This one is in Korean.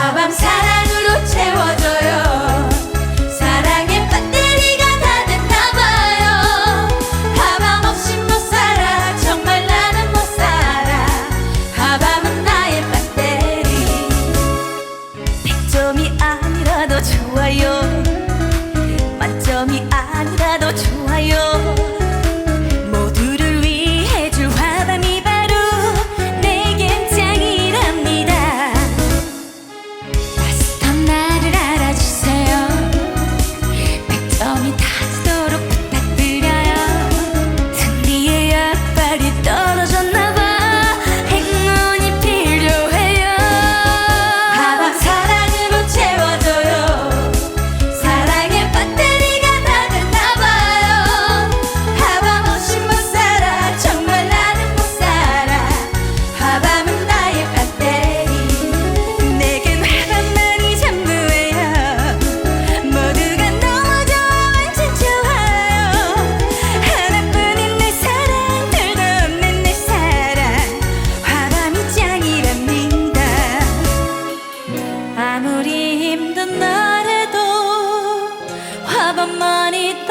사방 사랑으로 채워줘요. 사랑의 배터리가 다 됐나봐요. 가방 없이 못 살아. 정말 나는 못 살아. 가방은 나의 배터리. 100점이 아니라도 좋아요. 만점이 아니라도 좋아요. have a money